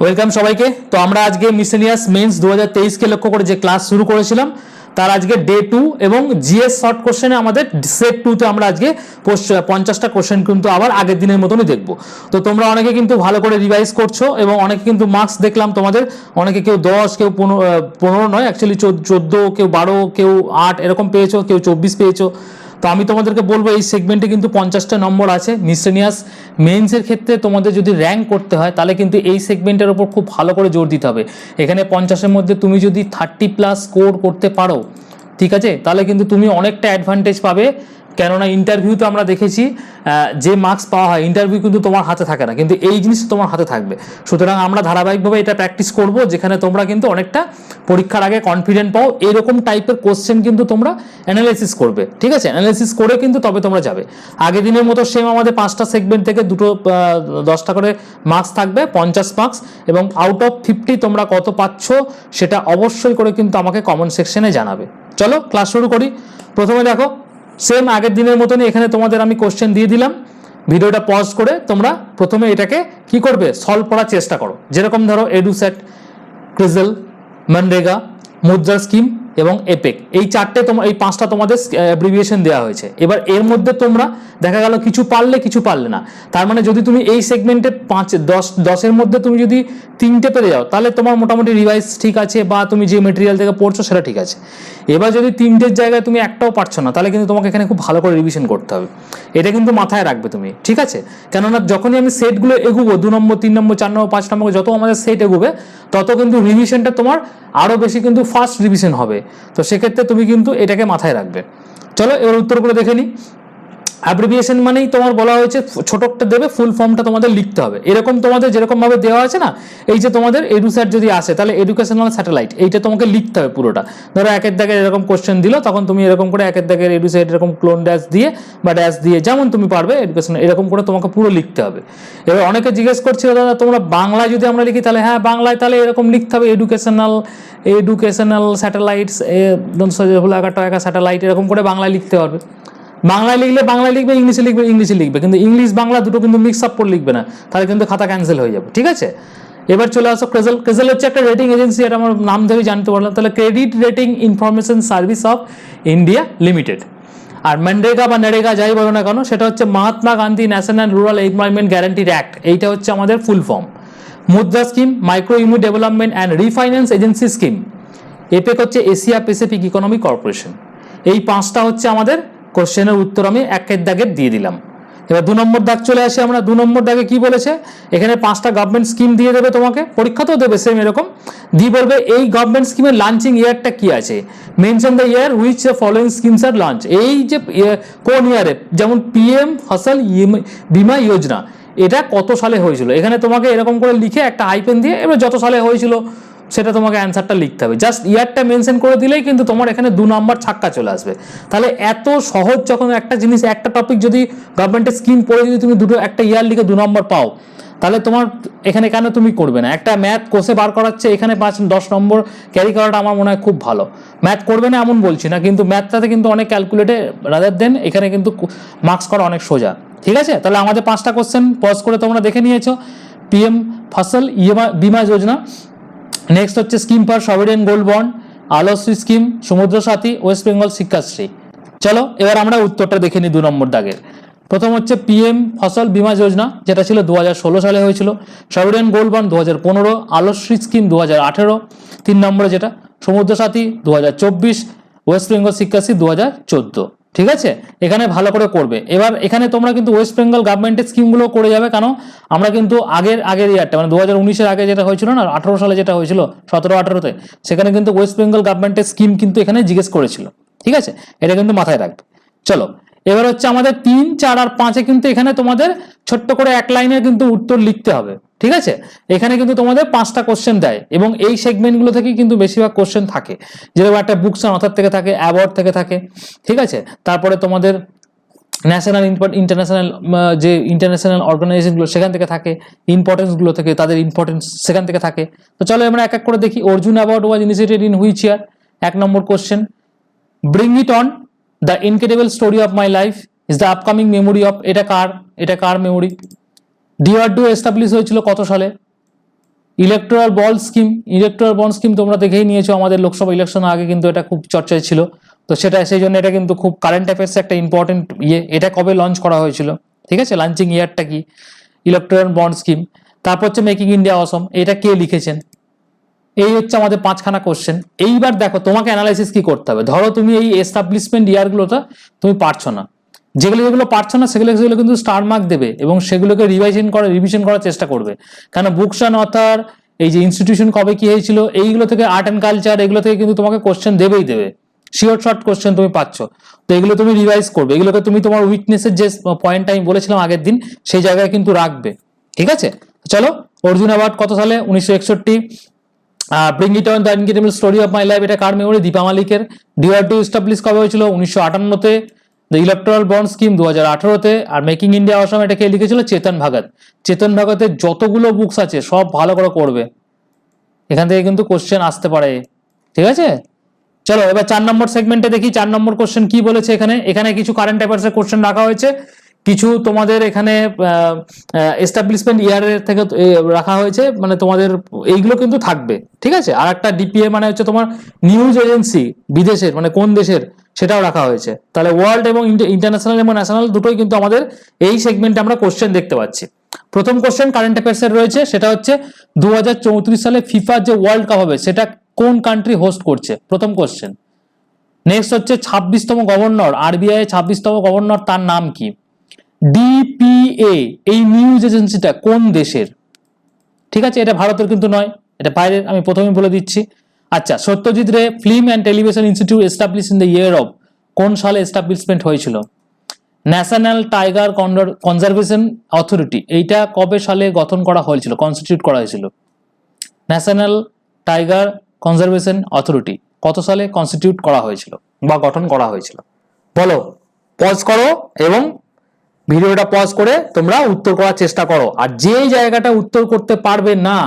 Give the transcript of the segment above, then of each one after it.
Welcome সবাইকে। তো আমরা আজকে মিসেনিয়াস মেন্স দু হাজার তেইশকে লক্ষ্য করে যে ক্লাস শুরু করেছিলাম, তার আজকে ডে টু এবং জিএস শর্ট কোশ্চেনে আমাদের সেট টুতে আমরা আজকে পঞ্চাশটা কোশ্চেন কিন্তু আবার আগের দিনের মতনই দেখব। তো তোমরা অনেকে কিন্তু ভালো করে রিভাইজ করছ এবং অনেকে কিন্তু মার্কস দেখলাম তোমাদের। অনেকে কেউ দশ, কেউ পনেরো পনেরো নয় অ্যাকচুয়ালি চোদ্দ, কেউ বারো, কেউ আট এরকম পেয়েছ, কেউ চব্বিশ পেয়েছ। তো আমি তোমাদেরকে বলব, এই সেগমেন্টে কিন্তু পঞ্চাশটা নম্বর আছে। মিসেনিয়াস মেন্সের ক্ষেত্রে তোমাদের যদি র্যাঙ্ক করতে হয়, তাহলে কিন্তু এই সেগমেন্টের ওপর খুব ভালো করে জোর দিতে হবে। এখানে পঞ্চাশের মধ্যে তুমি যদি থার্টি প্লাস স্কোর করতে পারো, ঠিক আছে? তাহলে কিন্তু তুমি অনেকটা অ্যাডভান্টেজ পাবে কেননা ইন্টারভিউ তো আমরা দেখেছি যে মার্কস পাওয়া হয় ইন্টারভিউ কিন্তু তোমার হাতে থাকে না, কিন্তু এই জিনিস তোমার হাতে থাকবে। সুতরাং আমরা ধারাবাহিকভাবে এটা প্র্যাকটিস করব, যেখানে তোমরা কিন্তু অনেকটা পরীক্ষার আগে কনফিডেন্ট পাও, এরকম টাইপের কোশ্চেন কিন্তু তোমরা অ্যানালাইসিস করবে, ঠিক আছে? অ্যানালাইসিস করে কিন্তু তবে তোমরা যাবে। আগের দিনের মতো সেম আমাদের পাঁচটা সেগমেন্ট থেকে দুটো দশটা করে মার্কস থাকবে, পঞ্চাশ মার্কস এবং আউট অফ ফিফটি তোমরা কত পাচ্ছ, সেটা অবশ্যই করে কিন্তু আমাকে কমেন্ট সেকশনে জানাবে। চলো ক্লাস শুরু করি। প্রথমে দেখো সেম আগের দিনের মতনই এখানে তোমাদের আমি কোশ্চেন দিয়ে দিলাম। ভিডিওটা পজ করে তোমরা প্রথমে এটাকে কি করবে? সলভ করার চেষ্টা করো। যেরকম ধরো এডুসেট ক্রিজেল মনরেগা মুদ্রা স্কিম এবং এপেক। এই চারটে তোমার এই পাঁচটা তোমাদের অ্যাব্রিভিয়েশন দেওয়া হয়েছে। এবার এর মধ্যে তোমরা দেখা গেল কিছু পারলে কিছু পারলে না। তার মানে যদি তুমি এই সেগমেন্টে পাঁচ, দশ, দশের মধ্যে তুমি যদি তিনটে পেরে যাও, তাহলে তোমার মোটামুটি রিভাইস ঠিক আছে বা তুমি যে মেটেরিয়াল থেকে পড়ছো সেটা ঠিক আছে। এবার যদি তিনটের জায়গায় তুমি একটাও পারছ না, তাহলে কিন্তু তোমাকে এখানে খুব ভালো করে রিভিশন করতে হবে। এটা কিন্তু মাথায় রাখবে তুমি, ঠিক আছে? কেননা যখনই আমি সেটগুলো এগুবো, দু নম্বর, তিন নম্বর, চার নম্বর, পাঁচ নম্বর, যত আমাদের সেট এগুবে, তত কিন্তু রিভিশনটা তোমার আরও বেশি কিন্তু ফার্স্ট রিভিশন হবে। তো সেক্ষেত্রে তুমি কিন্তু এটাকে মাথায় রাখবে। চলো এবার উত্তরগুলো দেখে নিই। অ্যাব্রিভিয়েশন মানেই তোমার বলা হয়েছে ছোটকটা দেবে ফুল ফর্মটা তোমাদের লিখতে হবে। এরকম তোমাদের যেরকম ভাবে দেওয়া আছে না, এই যে তোমাদের এডুস্যাট যদি আসে, তাহলে এডুকেশনাল স্যাটেলাইট এইটা তোমাকে লিখতে হবে পুরোটা। ধরো একের দাগের এরকম কোশ্চেন দিল, তখন তুমি এরকম করে একের দাগের এডুসেট এরকম ক্লোন ড্যাশ দিয়ে বা ড্যাশ দিয়ে যেমন তুমি পারবে এডুকেশন এরকম করে তোমাকে পুরো লিখতে হবে। এবার অনেকে জিজ্ঞেস করছিল, দাদা, তোমরা বাংলায় যদি আমরা লিখি, তাহলে হ্যাঁ বাংলায় তাহলে এরকম লিখতে হবে এডুকেশনাল এডুকেশনাল স্যাটেলাইটস এ একা একা স্যাটেলাইট এরকম করে বাংলায় লিখতে পারবে। বাংলায় লিখলে বাংলায় লিখবে, ইংলিশে লিখবে ইংলিশে লিখবে। কিন্তু ইংলিশ, বাংলা দুটো কিন্তু মিক্স আপ করে লিখবে না। তাহলে কিন্তু খাতা ক্যান্সেল হয়ে যাবে, ঠিক আছে? এবার চলে আসো ক্রেজেল ক্রেজেল হচ্ছে একটা রেটিং এজেন্সি এটা আমার নাম ধরে জানতে পারলাম। তাহলে credit rating information service of India limited আর ম্যানরেগা বা নেরেগা যাই বলো না কেন, সেটা হচ্ছে Mahatma Gandhi national rural employment guaranteed act এইটা হচ্ছে আমাদের full form Mudra scheme micro unit development and refinance agency scheme APEC হচ্ছে এশিয়া প্যাসিফিক ইকোনমিক কর্পোরেশন এই পাঁচটা হচ্ছে আমাদের কোশ্চেনের উত্তর আমি একের দাগের দিয়ে দিলাম। এবার দু নম্বর দাগ চলে আসে, আমরা দু নম্বর দাগে কি বলেছে? এখানে পাঁচটা গভর্নমেন্ট স্কিম দিয়ে দেবে তোমাকে পরীক্ষা পরীক্ষাতেও দেবে সেম এরকম। দিয়ে বলবে, এই গভর্নমেন্ট স্কিমের লাঞ্চিং ইয়ারটা কি আছে? Mention the year which following schemes are launch এই যে কোন ইয়ারে যেমন পিএম ফসল বিমা যোজনা এটা কত সালে হয়েছিল? এখানে তোমাকে এরকম করে লিখে একটা আইপেন দিয়ে, এবার যত সালে হয়েছিল সেটা তোমাকে অ্যান্সারটা লিখতে হবে। জাস্ট ইয়ারটা মেনশন করে দিলেই কিন্তু তোমার এখানে দু নম্বর ছাক্কা চলে আসবে। তাহলে এত সহজ যখন একটা জিনিস, একটা টপিক যদি গভর্নমেন্টের স্কিম পড়ে যদি তুমি দুটো, একটা ইয়ার লিখে দু নম্বর পাও, তাহলে তোমার এখানে কেন তুমি করবে না? একটা ম্যাথ কোষে বার করাচ্ছে, এখানে পাঁচ, দশ নম্বর ক্যারি করাটা আমার মনে হয় খুব ভালো। ম্যাথ করবে না এমন বলছি না, কিন্তু ম্যাথটাতে কিন্তু অনেক ক্যালকুলেটে রাদার দেন এখানে কিন্তু মার্কস করা অনেক সোজা। ঠিক আছে? তাহলে আমাদের পাঁচটা কোশ্চেন পজ করে তোমরা দেখে নিয়েছো। পিএম ফসল ইএমা বিমা যোজনা নেক্সট হচ্ছে scheme for sovereign gold bond Aloshree scheme Samudra Sathi west Bengal Shikshashree. চলো, এবার আমরা উত্তরটা দেখে নিই দু নম্বর দাগের। প্রথম হচ্ছে পিএম ফসল বীমা যোজনা, যেটা ছিল দু হাজার ষোলো সালে হয়েছিল। সভারেন গোল্ড বন্ড দু হাজার পনেরো আলোশ্রী স্কিম দু হাজার আঠেরো। তিন নম্বরে যেটা সমুদ্র সাথী দু হাজার চব্বিশ ওয়েস্ট বেঙ্গল শিক্ষাশ্রী দু হাজার চোদ্দ। ঠিক আছে? এখানে ভালো করে করবে। এবার এখানে তোমরা কিন্তু ওয়েস্ট বেঙ্গল গভর্নমেন্টের স্কিমগুলো করে যাবে। কেন আমরা কিন্তু আগের আগের ইয়ারটা মানে দু হাজার আগে যেটা হয়েছিল না, আঠারো সালে যেটা হয়েছিল, সতেরো, আঠারোতে, সেখানে কিন্তু ওয়েস্ট বেঙ্গল গভর্নমেন্টের স্কিম কিন্তু এখানে জিজ্ঞেস করেছিল। ঠিক আছে? এটা কিন্তু মাথায় রাখবে। চলো, এবার হচ্ছে আমাদের তিন, চার আর পাঁচে কিন্তু এখানে তোমাদের ছোট্ট করে এক লাইনে কিন্তু উত্তর লিখতে হবে। ঠিক আছে? এখানে কিন্তু তোমাদের পাঁচটা কোশ্চেন দেয় এবং এই সেগমেন্টগুলো থেকেই কিন্তু বেশিরভাগ কোশ্চেন থাকে। যেরকম একটা বুকস অথার থেকে থাকে অ্যাওয়ার্ড থেকে থাকে, ঠিক আছে? তারপরে তোমাদের ন্যাশনাল ইন্টারন্যাশনাল যে ইন্টারন্যাশনাল অর্গানাইজেশনগুলো সেখান থেকে থাকে ইম্পর্টেন্সগুলো থেকে, তাদের ইম্পর্টেন্স সেখান থেকে থাকে। তো চলো আমরা এক এক করে দেখি। Arjun award was initiated in which year এক নম্বর question bring it on the incredible story of my life is the upcoming memory of এটা কার? এটা কার মেমোরি ডিআরডিও এস্টাবলিশ হয়েছিল কত সালে? ইলেকট্রাল বল স্কিম ইলেকট্রাল বন্ড স্কিম তোমরা দেখেই নিয়েছো, আমাদের লোকসভা ইলেকশন আগে কিন্তু এটা খুব চর্চায় ছিল। তো সেটা, সেই জন্য এটা কিন্তু খুব কারেন্ট অ্যাফেয়ার্স একটা ইম্পর্টেন্ট ইয়ে এটা কবে লঞ্চ করা হয়েছিল? ঠিক আছে? লঞ্চিং ইয়ারটা কি? ইলেকট্রাল বন্ড স্কিম তারপর হচ্ছে মেকিং ইন্ডিয়া অসম এটা কে লিখেছেন? এই হচ্ছে আমাদের পাঁচখানা কোশ্চেন এইবার দেখো, তোমাকে অ্যানালাইসিস কি করতে হবে? ধরো তুমি এই এস্টাবলিশমেন্ট ইয়ারগুলোতে তুমি পারছ না। যেগুলো যেগুলো পারছ না, সেগুলো সেগুলো কিন্তু স্টার মার্ক দেবে এবং সেগুলোকে রিভাইশন করা রিভিশন করার চেষ্টা করবে। কেন বুকস অ্যান্ড অথার এই যে ইনস্টিটিউশন কবে কি হয়েছিল, এইগুলো থেকে আর্ট অ্যান্ড কালচার এগুলো থেকে কিন্তু তোমাকে কোশ্চেন দেবেই দেবে। শিওর শর্ট কোশ্চেন তুমি পাচ্ছ। তো এগুলো তুমি রিভাইজ করবে। এগুলোকে তুমি তোমার উইকনেসের যে পয়েন্টটা আমি বলেছিলাম আগের দিন, সেই জায়গায় কিন্তু রাখবে। ঠিক আছে? চলো, অর্জুন অ্যাওয়ার্ড কত সালে? উনিশশো একষট্টি। Bring it on the incredible story of my life এটা কার মেমোরি দীপা মালিকের। ডিআর টু স্টাবলিশ কবে হয়েছিল? উনিশশো আটান্নতে। দ্য ইলেকট্রাল বন্ড স্কিম দু হাজার আঠারোতে আর মেকিং ইন্ডিয়া অসম এটা কে লিখেছিল চেতন ভাগত। চেতন ভাগতের যতগুলো বুকস আছে, সব ভালো করে করবে এখান থেকে কিন্তু কোশ্চেন আসতে পারে। ঠিক আছে? চলো, এবার চার নম্বর সেগমেন্টে দেখি। চার নম্বর কোশ্চেন কি বলেছে এখানে? এখানে কিছু কারেন্ট অ্যাফেয়ার্সের কোশ্চেন রাখা হয়েছে। কিছু তোমাদের এখানে এস্টাবলিশমেন্ট ইয়ারের থেকে রাখা হয়েছে। মানে তোমাদের এইগুলো কিন্তু থাকবে। ঠিক আছে? আর একটা ডিপিএ মানে হচ্ছে তোমার নিউজ এজেন্সি বিদেশের মানে কোন দেশের? সেটাও রাখা হয়েছে। তাহলে ওয়ার্ল্ড এবং ইন্টারন্যাশনাল এবং ন্যাশনাল দুটোই কিন্তু আমাদের এই সেগমেন্টে আমরা কোশ্চেন দেখতে পাচ্ছি। প্রথম কোশ্চেন কারেন্ট অ্যাফেয়ার্সের রয়েছে, সেটা হচ্ছে দু হাজার চৌত্রিশ সালে ফিফা যে ওয়ার্ল্ড কাপ হবে, সেটা কোন কান্ট্রি হোস্ট করছে? প্রথম কোশ্চেন নেক্সট হচ্ছে ছাব্বিশতম গভর্নর আরবিআই ছাব্বিশতম গভর্নর তার নাম কি? ডিপিএ এই নিউজ এজেন্সিটা কোন দেশের? ঠিক আছে, এটা ভারতের কিন্তু নয়, এটা বাইরের, আমি প্রথমে বলে দিচ্ছি। আচ্ছা Satyajit Ray film and television institute establish in the year of কোন সালে এস্টাবলিশমেন্ট হয়েছিল? ন্যাশনাল টাইগার কনজারভেশন অথরিটি এইটা কবে সালে গঠন করা হয়েছিল কনস্টিটিউট করা হয়েছিল? ন্যাশনাল টাইগার কনজারভেশন অথরিটি কত সালে কনস্টিটিউট করা হয়েছিল বা গঠন করা হয়েছিল? বলো পজ করো এবং ভিডিওটা পজ করে তোমরা উত্তর করার চেষ্টা করো। আর যে জায়গাটা উত্তর করতে পারবে না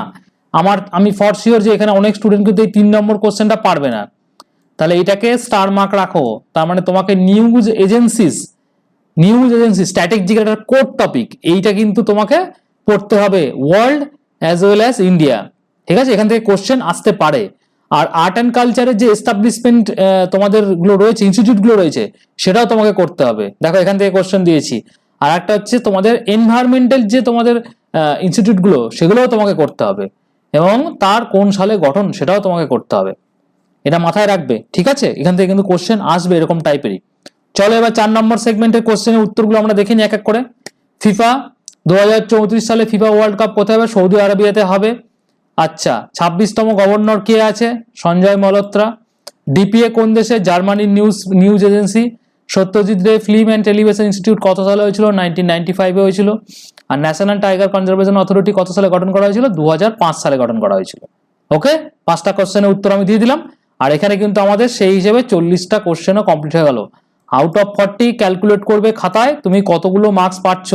আমার, আমি ফর শিওর যে এখানে অনেক স্টুডেন্ট কিন্তু এই তিন নম্বর কোশ্চেনটা পারবে না। তাহলে এটাকে স্টার মার্ক রাখো। তার মানে তোমাকে news agencies news agency strategic একটা কোড টপিক এইটা কিন্তু তোমাকে পড়তে হবে world as well as India ঠিক আছে? এখান থেকে কোশ্চেন আসতে পারে। আর আর্ট অ্যান্ড কালচারের যে এস্টাবলিশমেন্ট তোমাদেরগুলো রয়েছে ইনস্টিটিউটগুলো রয়েছে, সেটাও তোমাকে করতে হবে। দেখো, এখান থেকে কোশ্চেন দিয়েছি। আর একটা হচ্ছে তোমাদের এনভায়রনমেন্টাল যে তোমাদের ইনস্টিটিউটগুলো সেগুলোও তোমাকে করতে হবে। এবং তার কোন সালে গঠন সেটাও তোমাকে করতে হবে। এটা মাথায় রাখবে, ঠিক আছে? এখান থেকে কিন্তু কোশ্চেন আসবে এরকম টাইপেরই চলো এবার চার নম্বর সেগমেন্টের কোশ্চেনের উত্তরগুলো আমরা দেখে নিই এক এক করে। ফিফা দু হাজার চৌত্রিশ সালে ফিফা ওয়ার্ল্ড কাপ কোথায় হবে? সৌদি আরবিয়াতে হবে। আচ্ছা ছাব্বিশতম গভর্নর কে আছে? সঞ্জয় মলত্রা। ডিপিএ কোন দেশে? জার্মানির news news agency. Satyajit Ray film and television institute কত সালে হয়েছিল? নাইনটিন নাইনটি ফাইভে হয়েছিল। আর ন্যাশনাল টাইগার কনজারভেশন অথরিটি কত সালে গঠন করা হয়েছিল? দু হাজার পাঁচ সালে গঠন করা হয়েছিল। ওকে পাঁচটা কোশ্চেনের উত্তর আমি দিয়ে দিলাম। আর এখানে কিন্তু আমাদের সেই হিসেবে চল্লিশটা কোশ্চেনও কমপ্লিট হয়ে গেল। আউট অফ ফর্টি ক্যালকুলেট করবে খাতায় তুমি কতগুলো মার্কস পাচ্ছ?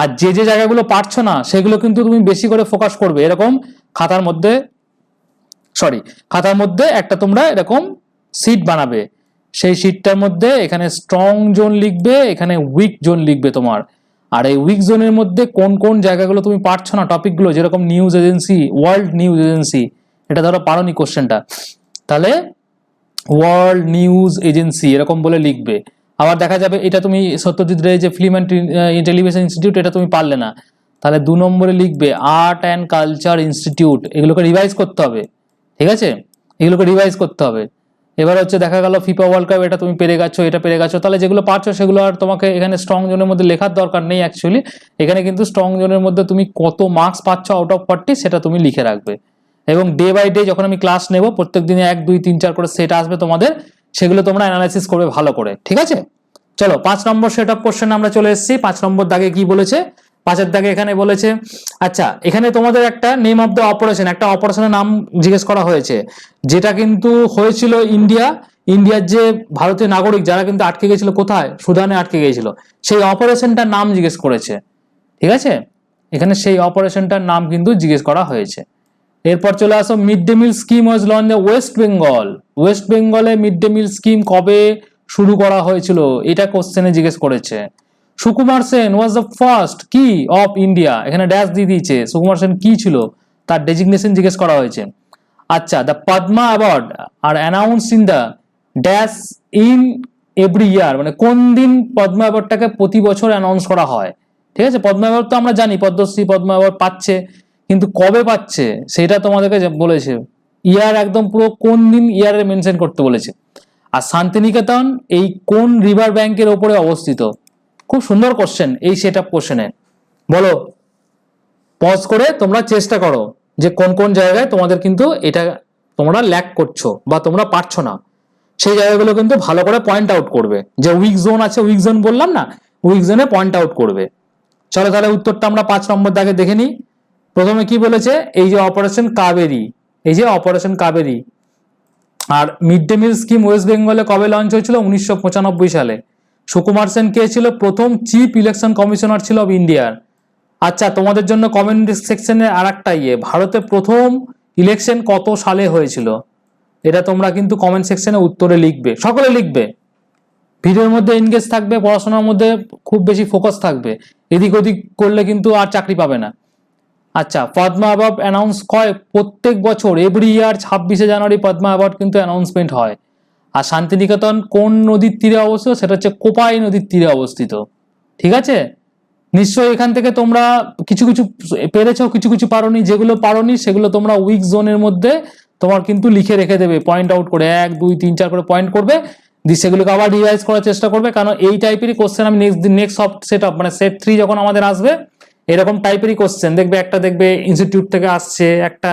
আর যে যে জায়গাগুলো পারছ না, সেগুলো কিন্তু তুমি বেশি করে ফোকাস করবে। এরকম খাতার মধ্যে সরি খাতার মধ্যে একটা তোমরা এরকম সিট বানাবে। সেই সিটটার মধ্যে এখানে স্ট্রং জোন লিখবে, এখানে উইক জোন লিখবে তোমার। আর এই উইক জোনের মধ্যে কোন কোন জায়গাগুলো তুমি পারছ না? টপিকগুলো যেরকম news agency world news agency এটা ধরো পারোনি কোশ্চেনটা তাহলে ওয়ার্ল্ড নিউজ এজেন্সি এরকম বলে লিখবে। আবার দেখা যাবে এটা তুমি সত্যজিৎ রে যে ফিল্ম অ্যান্ড টেলিভিশন ইনস্টিটিউট এটা তুমি পারলে না। তাহলে দু নম্বরে লিখবে আর্ট অ্যান্ড কালচার ইনস্টিটিউট এগুলোকে রিভাইজ করতে হবে। ঠিক আছে? এগুলোকে রিভাইজ করতে হবে। এবার হচ্ছে দেখা গেল ফিফা ওয়ার্ল্ড কাপ এটা তুমি পেরে গেছো, এটা পেরে গেছো। তাহলে যেগুলো পারছ সেগুলো আর তোমাকে এখানে স্ট্রং জোনের মধ্যে লেখার দরকার নেই অ্যাকচুয়ালি এখানে কিন্তু স্ট্রং জোনের মধ্যে তুমি কত মার্কস পাচ্ছ আউট অফ ফর্টি সেটা তুমি লিখে রাখবে। এবং ডে বাই ডে যখন আমি ক্লাস নেব, প্রত্যেক দিনে এক, দুই, তিন, চার করে সেট আসবে তোমাদের, সেগুলো তোমরা অ্যানালাইসিস করবে ভালো করে। ঠিক আছে? চলো, পাঁচ নম্বর সেট অফ কোশ্চেন আমরা চলে এসেছি। পাঁচ নম্বর দাগে কি বলেছে? পাঁচের দাগে এখানে বলেছে আচ্ছা এখানে তোমাদের একটা নেম অফ দ্য অপারেশন একটা অপারেশনের নাম জিজ্ঞেস করা হয়েছে, যেটা কিন্তু হয়েছিল ইন্ডিয়া, ইন্ডিয়ার যে ভারতীয় নাগরিক যারা কিন্তু আটকে গেছিল কোথায়? সুদানে আটকে গিয়েছিল, সেই অপারেশনটার নাম জিজ্ঞেস করেছে, ঠিক আছে? এখানে সেই অপারেশনটার নাম কিন্তু জিজ্ঞেস করা হয়েছে। এরপর চলে আসো mid day meal scheme was launch West Bengal West বেঙ্গলে মিড ডে মিল স্কিম কবে শুরু করা হয়েছিল? এটা কোশ্চেনে জিজ্ঞেস করেছে। Sukumar Sen was the first কি অফ ইন্ডিয়া এখানে ড্যাশ দিয়ে দিয়েছে। সুকুমার সেন কি ছিল? তার ডেজিগনেশন জিজ্ঞেস করা হয়েছে। আচ্ছা the Padma award are announce in the dash in every year মানে কোন দিন পদ্মা অ্যাওয়ার্ডটাকে প্রতি বছর অ্যানাউন্স করা হয়? ঠিক আছে? পদ্মা অ্যাওয়ার্ড তো আমরা জানি, পদ্মশ্রী পদ্মা অ্যাওয়ার্ড পাচ্ছে। কিন্তু কবে পাচ্ছে? সেটা তোমাদেরকে বলেছে। ইয়ার একদম পুরো কোন দিন ইয়ারে মেনশন করতে বলেছে। আর শান্তিনিকেতন এই কোন রিভার ব্যাংকের ওপরে অবস্থিত? খুব সুন্দর কোশ্চেন এই সেট আপ কোশ্চেনে বলো পজ করে তোমরা চেষ্টা করো যে কোন কোন জায়গায় তোমাদের কিন্তু এটা তোমরা ল্যাক করছ বা তোমরা পারছ না। সেই জায়গাগুলো কিন্তু ভালো করে পয়েন্ট আউট করবে। যে উইক জোন আছে উইক জোন বললাম না উইক জোনে পয়েন্ট আউট করবে। চলো তাহলে উত্তরটা আমরা পাঁচ নম্বর দাগে দেখে নিই। প্রথমে কি বলেছে? এই যে অপারেশন কাবেরি, এই যে অপারেশন কাবেরি। আর mid day meal scheme West বেঙ্গলে কবে লঞ্চ হয়েছিল? উনিশশো পঁচানব্বই সালে। সুকুমার সেন কে ছিল? প্রথম চিফ ইলেকশন কমিশনার ছিল অফ ইন্ডিয়ার। আচ্ছা তোমাদের জন্য কমেন্ট সেকশনে আর একটা ইয়ে ভারতে প্রথম ইলেকশন কত সালে হয়েছিল? এটা তোমরা কিন্তু কমেন্ট সেকশনে উত্তরে লিখবে। সকলে লিখবে। ভিডিওর মধ্যে এনগেজ থাকবে, পড়াশোনার মধ্যে খুব বেশি ফোকাস থাকবে। এদিক ওদিক করলে কিন্তু আর চাকরি পাবে না। আচ্ছা পদ্মা অ্যাওয়ার্ড অ্যানাউন্স হয় প্রত্যেক বছর এভরি ইয়ার ছাব্বিশে জানুয়ারি পদ্মা অ্যাওয়ার্ড কিন্তু অ্যানাউন্সমেন্ট হয়। আর শান্তিনিকেতন কোন নদীর তীরে অবস্থিত? সেটা হচ্ছে কোপাই নদীর তীরে অবস্থিত। ঠিক আছে? নিশ্চয়ই এখান থেকে তোমরা কিছু কিছু পেরেছ, কিছু কিছু পারোনি, যেগুলো পারোনি সেগুলো তোমরা উইক জোনের মধ্যে তোমার কিন্তু লিখে রেখে দেবে পয়েন্ট আউট করে, এক, দুই, তিন, চার করে পয়েন্ট করবে, দিয়ে সেগুলোকে আবার রিভাইজ করার চেষ্টা করবে, কারণ এই টাইপেরই কোশ্চেন আমি next next soft set up মানে সেট থ্রি যখন আমাদের আসবে, এরকম টাইপেরই কোশ্চেন দেখবে একটা দেখবে ইনস্টিটিউট থেকে আসছে, একটা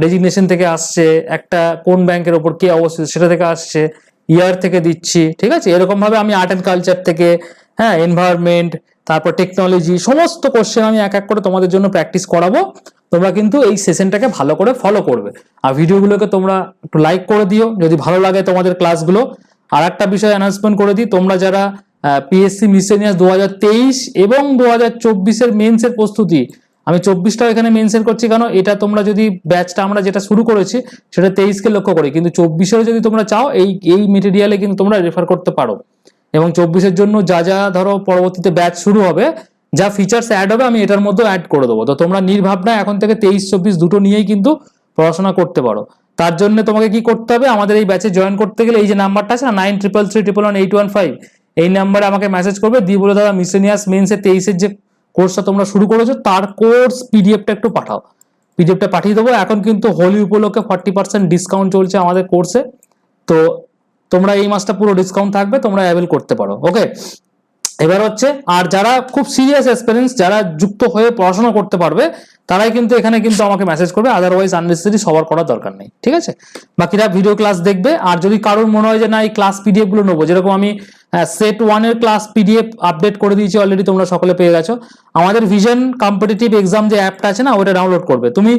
ডেজিগনেশন থেকে আসছে, একটা কোন ব্যাংকের ওপর কে অবস্থিত সেটা থেকে আসছে ইয়ার থেকে দিচ্ছি, ঠিক আছে? এরকম ভাবে আমি আর্ট অ্যান্ড কালচার থেকে হ্যাঁ এনভায়রনমেন্ট তারপর টেকনোলজি সমস্ত কোশ্চেন আমি এক এক করে তোমাদের জন্য প্র্যাকটিস করাবো। তোমরা কিন্তু এই সেশনটাকে ভালো করে ফলো করবে। আর ভিডিওগুলোকে তোমরা একটু লাইক করে দিও। যদি ভালো লাগে তোমাদের ক্লাসগুলো আর একটা বিষয় অ্যানাউন্সমেন্ট করে দিই, তোমরা যারা পিএসসি মিসেনিয়াস দু হাজার তেইশ এবং দু হাজার চব্বিশের মেন্সের প্রস্তুতি আমি চব্বিশটাও এখানে মেনশন করছি কেন? এটা তোমরা যদি ব্যাচটা আমরা যেটা শুরু করেছি, সেটা তেইশকে লক্ষ্য করি। কিন্তু চব্বিশেও যদি তোমরা চাও, এই এই মেটেরিয়ালে কিন্তু তোমরা রেফার করতে পারো। এবং চব্বিশের জন্য যা যা ধরো পরবর্তীতে ব্যাচ শুরু হবে, যা ফিচার্স অ্যাড হবে, আমি এটার মধ্যে অ্যাড করে দেবো। তো তোমরা নির্ভাবনা এখন থেকে তেইশ, চব্বিশ দুটো নিয়েই কিন্তু পড়াশোনা করতে পারো। তার জন্য তোমাকে কি করতে হবে? আমাদের এই ব্যাচে জয়েন করতে গেলে এই যে নাম্বারটা আছে না nine triple three triple one eight one five এই নাম্বারে আমাকে মেসেজ করবে। দিয়ে বলে, দাদা মিসেনিয়াস মেন্সের তেইশের যে কোর্সটা তোমরা শুরু করেছ, তার কোর্স পিডিএফটা একটু পাঠাও। পিডিএফটা পাঠিয়ে দেবো, এখন কিন্তু হোলি উপলক্ষে ফর্টি পার্সেন্ট ডিসকাউন্ট চলছে আমাদের কোর্সে তো তোমরা এই মাসটা পুরো ডিসকাউন্ট থাকবে, তোমরা অ্যাভেল করতে পারো ওকে এবার হচ্ছে, আর যারা খুব সিরিয়াস এক্সপিরিয়েন্স যারা যুক্ত হয়ে পড়াশোনা করতে পারবে, তারাই কিন্তু এখানে কিন্তু আমাকে মেসেজ করবে আদারওয়াইজ আননেসেসারি সবার করার দরকার নেই, ঠিক আছে? বাকিরা ভিডিও ক্লাস দেখবে, আর যদি কারোর মনে হয় যে না, এই ক্লাস পিডিএফগুলো নেব, যেরকম আমি সেট ওয়ানের ক্লাস পিডিএফ আপডেট করে দিয়েছি অলরেডি তোমরা সকলে পেয়ে গেছো। আমাদের ভিশন কম্পিটিটিভ এক্সাম যে অ্যাপটা আছে না, ওটা ডাউনলোড করবে। তুমি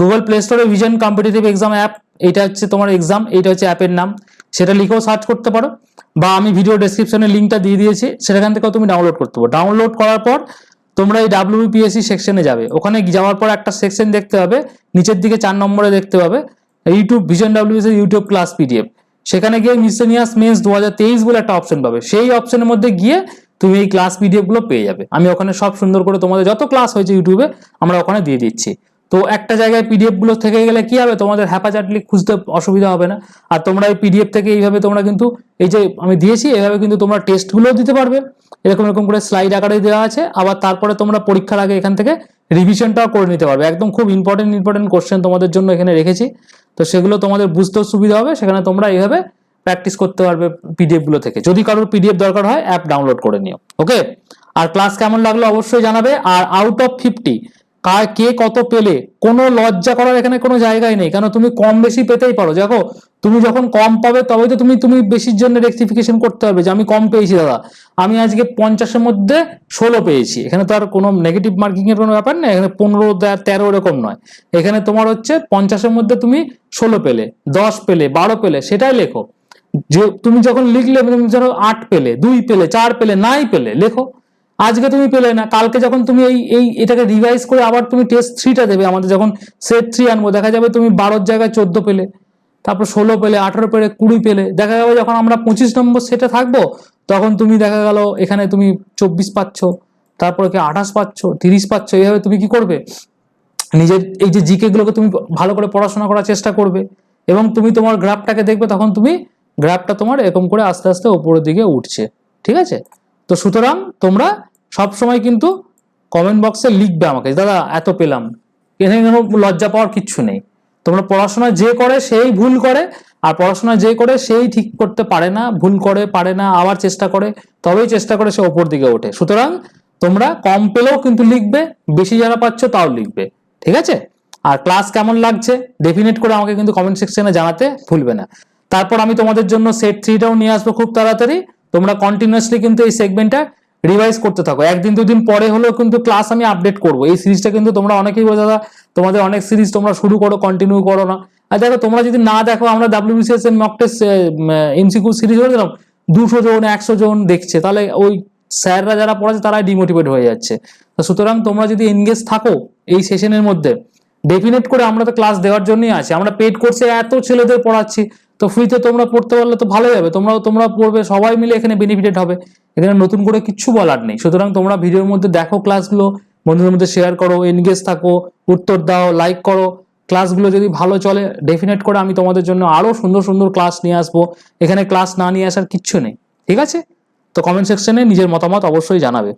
গুগল প্লে স্টোরে ভিশন কম্পিটিটিভ এক্সাম অ্যাপ এটা হচ্ছে তোমার এক্সাম এটা হচ্ছে অ্যাপের নাম। সেটা লিখেও সার্চ করতে পারো। বা আমি ভিডিও ডেসক্রিপশনে লিঙ্কটা দিয়ে দিয়েছি, সেখান থেকেও তুমি ডাউনলোড করতে পারো। ডাউনলোড করার পর তোমরা এই ডাব্লিউপিএসসি সেকশনে যাবে। ওখানে যাওয়ার পর একটা সেকশন দেখতে পাবে, নিচের দিকে চার নম্বরে দেখতে পাবে, YouTube vision WBPSC YouTube class PDF সেখানে গিয়ে মিসেনিয়াস মেন্স দু হাজার তেইশ বলে একটা অপশন পাবে। সেই অপশনের মধ্যে গিয়ে তুমি এই ক্লাস পিডিএফগুলো পেয়ে যাবে। আমি ওখানে সব সুন্দর করে তোমাদের যত ক্লাস হয়েছে ইউটিউবে, আমরা ওখানে দিয়ে দিচ্ছি। তো একটা জায়গায় পিডিএফগুলো থেকে গেলে কি হবে? তোমাদের হ্যাপাচাটলি খুঁজতে অসুবিধা হবে না। আর তোমরা এই পিডিএফ থেকে এইভাবে তোমরা কিন্তু এই যে আমি দিয়েছি এইভাবে কিন্তু তোমরা টেস্টগুলো দিতে পারবে। এরকম এরকম করে স্লাইড আকারে দেওয়া আছে। আবার তারপরে তোমরা পরীক্ষার আগে এখান থেকে রিভিশনটাও করে নিতে পারবে। একদম খুব ইম্পর্টেন্ট ইম্পর্টেন্ট কোশ্চেন তোমাদের জন্য এখানে রেখেছি। তো সেগুলো তোমাদের বুঝতেও সুবিধা হবে। সেখানে তোমরা এইভাবে প্র্যাকটিস করতে পারবে পিডিএফগুলো থেকে। যদি কারোর পিডিএফ দরকার হয় অ্যাপ ডাউনলোড করে নিও। ওকে আর ক্লাস কেমন লাগল অবশ্যই জানাবে। আর আউট অফ ফিফটি কার কে কত পেলে, কোনো লজ্জা করার এখানে কোনো জায়গায় নেই। কেন তুমি কম বেশি পেতেই পারো। দেখো, তুমি যখন কম পাবে তবে তো তুমি তুমি বেশির জন্য রেক্টিফিকেশন করতে পারবে যে, আমি কম পেয়েছি, দাদা। আমি আজকে পঞ্চাশের মধ্যে ষোলো পেয়েছি। এখানে তো আর কোনো নেগেটিভ মার্কিং এর কোনো ব্যাপার নেই। এখানে পনেরো তেরো এরকম নয়। এখানে তোমার হচ্ছে পঞ্চাশের মধ্যে তুমি ষোলো পেলে, দশ পেলে, বারো পেলে, সেটাই লেখো। যে, তুমি যখন লিখলে, তুমি ধরো আট পেলে, দুই পেলে, চার পেলে, নাই পেলে, লেখো। আজকে তুমি পেলে না, কালকে যখন তুমি এই এই, এটাকে রিভাইজ করে আবার তুমি টেস্ট থ্রিটা দেবে, আমাদের যখন সেট থ্রি আনব, দেখা যাবে তুমি বারোর জায়গায় চোদ্দ পেলে, তারপর ষোলো পেলে, আঠারো পেলে, কুড়ি পেলে, দেখা যাবে যখন আমরা পঁচিশ নম্বর সেটে থাকব, তখন তুমি দেখা গেল এখানে তুমি চব্বিশ পাচ্ছ, তারপরে কি আঠাশ পাচ্ছ, তিরিশ পাচ্ছ, এইভাবে তুমি কি করবে? নিজের এই যে জিকে গুলোকে তুমি ভালো করে পড়াশোনা করার চেষ্টা করবে, এবং তুমি তোমার গ্রাফটাকে দেখবে, তখন তুমি গ্রাফটা তোমার এরকম করে আস্তে আস্তে ওপরের দিকে উঠছে, ঠিক আছে? তো সুতরাং তোমরা সব সময় কিন্তু কমেন্ট বক্সে লিখবে আমাকে দাদা, এত পেলাম। এখানে কোনো লজ্জা পাওয়ার কিচ্ছু নেই। তোমরা পড়াশোনা যে করে সেই ভুল করে, আর পড়াশোনা যে করে সেই ঠিক করতে পারে না, ভুল করে, পারে না, আবার চেষ্টা করে, তবেই চেষ্টা করে সে ওপর দিকে ওঠে। সুতরাং তোমরা কম পেলেও কিন্তু লিখবে, বেশি যারা পাচ্ছ তাও লিখবে। ঠিক আছে? আর ক্লাস কেমন লাগছে ডেফিনেট করে আমাকে কিন্তু কমেন্ট সেকশনে জানাতে ভুলবে না। তারপর আমি তোমাদের জন্য সেট থ্রিটাও নিয়ে আসব খুব তাড়াতাড়ি। তোমরা কন্টিনিউয়াসলি কিন্তু এই সেগমেন্টটা রিভাইজ করতে থাকো। একদিন, দুদিন পরে হলেও কিন্তু ক্লাস আমি আপডেট করব। এই সিরিজটা কিন্তু তোমরা অনেকেই বলে দাদা, তোমাদের অনেক সিরিজ তোমরা শুরু করো কন্টিনিউ করো না। আর দেখো তোমরা যদি না দেখো, আমরা ডাব্লিউবিসিএস এর মক এমসিকিউ সিরিজ হয়ে দিলাম, দুশো জন, একশো জন দেখছে। তাহলে ওই স্যাররা যারা পড়াচ্ছে, তারাই ডিমোটিভেট হয়ে যাচ্ছে। তো সুতরাং তোমরা যদি এনগেজ থাকো এই সেশনের মধ্যে ডেফিনেট করে আমরা তো ক্লাস দেওয়ার জন্যই আছি। আমরা পেড কোর্সে এত ছেলেদের পড়াচ্ছি। তো ফ্রিতে তোমরা পড়তে পারলে তো ভালোই হবে। তোমরাও, তোমরা পড়বে, সবাই মিলে এখানে বেনিফিটেড হবে। এখানে নতুন করে কিচ্ছু বলার নেই। সুতরাং তোমরা ভিডিওর মধ্যে দেখো ক্লাসগুলো বন্ধুদের মধ্যে শেয়ার করো এনগেজ থাকো, উত্তর দাও লাইক করো। ক্লাসগুলো যদি ভালো চলে ডেফিনেট করে আমি তোমাদের জন্য আরও সুন্দর সুন্দর ক্লাস নিয়ে আসব। এখানে ক্লাস না নিয়ে আসার কিচ্ছু নেই। ঠিক আছে? তো কমেন্ট সেকশনে নিজের মতামত অবশ্যই জানাবে।